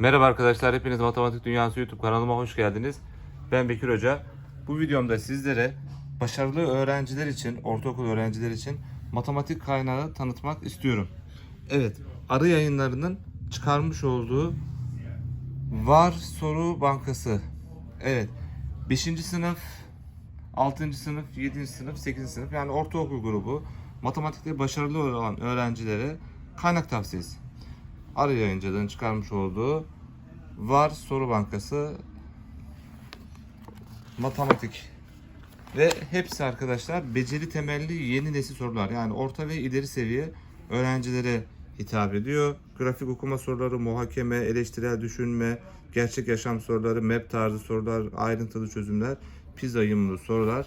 Merhaba arkadaşlar, hepiniz Matematik Dünyası YouTube kanalıma hoş geldiniz. Ben Bekir Hoca. Bu videomda sizlere başarılı öğrenciler için, ortaokul öğrenciler için matematik kaynağı tanıtmak istiyorum. Evet, Arı Yayınları'nın çıkarmış olduğu Var Soru Bankası. Evet, 5. sınıf, 6. sınıf, 7. sınıf, 8. sınıf yani ortaokul grubu matematikte başarılı olan öğrencilere kaynak tavsiyesi. Arı Yayıncılığın çıkarmış olduğu Var Soru Bankası Matematik ve hepsi arkadaşlar beceri temelli yeni nesil sorular. Yani orta ve ileri seviye öğrencilere hitap ediyor. Grafik okuma soruları, muhakeme, eleştirel düşünme, gerçek yaşam soruları, map tarzı sorular, ayrıntılı çözümler, pizza yımlı sorular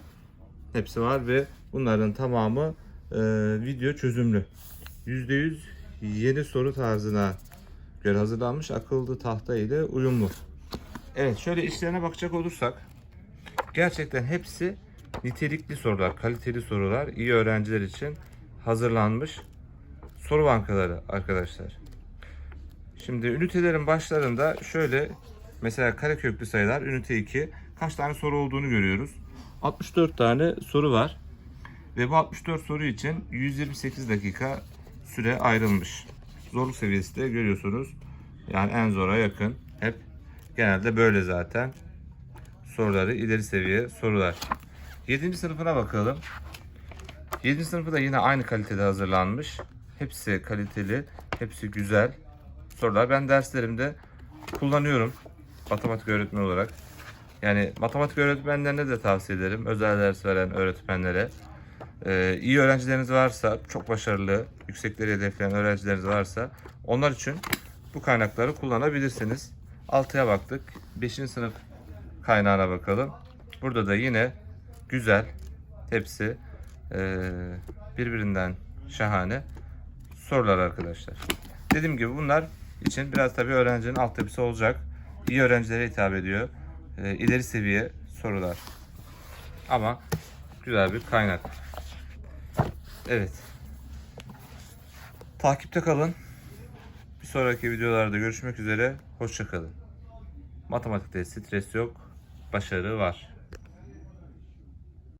hepsi var ve bunların tamamı e, video çözümlü. %100 yeni soru tarzına göre hazırlanmış akıllı tahta ile uyumlu. Evet şöyle işlerine bakacak olursak gerçekten hepsi nitelikli sorular, kaliteli sorular, iyi öğrenciler için hazırlanmış soru bankaları arkadaşlar. Şimdi ünitelerin başlarında şöyle mesela kareköklü sayılar ünite 2 kaç tane soru olduğunu görüyoruz. 64 tane soru var. Ve bu 64 soru için 128 dakika süre ayrılmış. Zorluk seviyesi de görüyorsunuz. Yani en zora yakın. Hep genelde böyle zaten. Soruları ileri seviye sorular. 7. sınıfına bakalım. 7. sınıfı da yine aynı kalitede hazırlanmış. Hepsi kaliteli, hepsi güzel sorular. Ben derslerimde kullanıyorum matematik öğretmeni olarak. Yani matematik öğretmenlerine de tavsiye ederim. Özel ders veren öğretmenlere. Ee, iyi öğrencileriniz varsa, çok başarılı, yüksekleri hedefleyen öğrencileriniz varsa onlar için bu kaynakları kullanabilirsiniz. 6'ya baktık. 5. sınıf kaynağına bakalım. Burada da yine güzel, hepsi ee, birbirinden şahane sorular arkadaşlar. Dediğim gibi bunlar için biraz tabii öğrencinin altyapısı olacak. İyi öğrencilere hitap ediyor. Ee, ileri seviye sorular. Ama güzel bir kaynak. Evet. Takipte kalın. Bir sonraki videolarda görüşmek üzere. Hoşçakalın. Matematikte stres yok, başarı var.